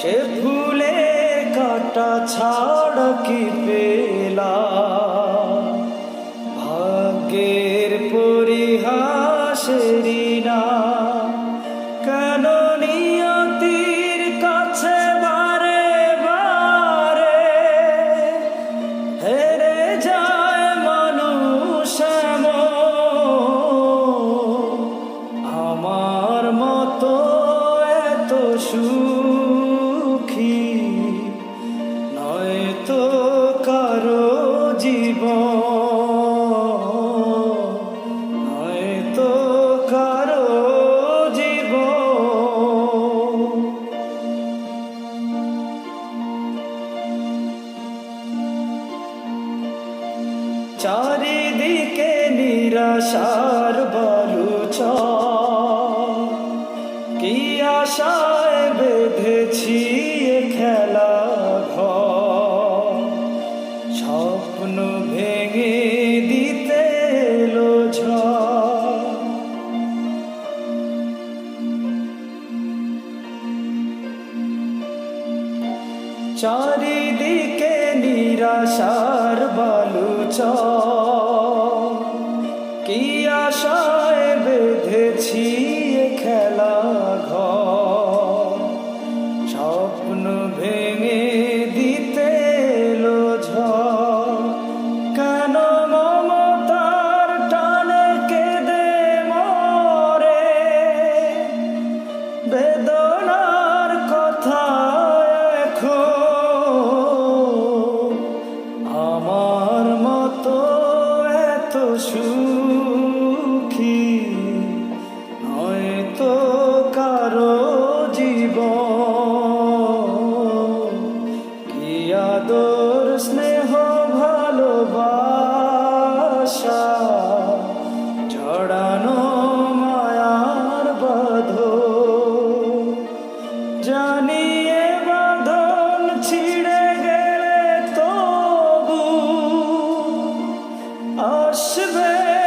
সে ফুলে কাটা ছাড় কি পেলা চারিদিকে নিরাশার বালুচ। কি আশায় বেঁধেছি খেলা ঘর। স্বপ্ন ভেঙে দিতে ঝড়। চারিদিকে নিরাশার বালুচ। সুখী। নয় তো কারও say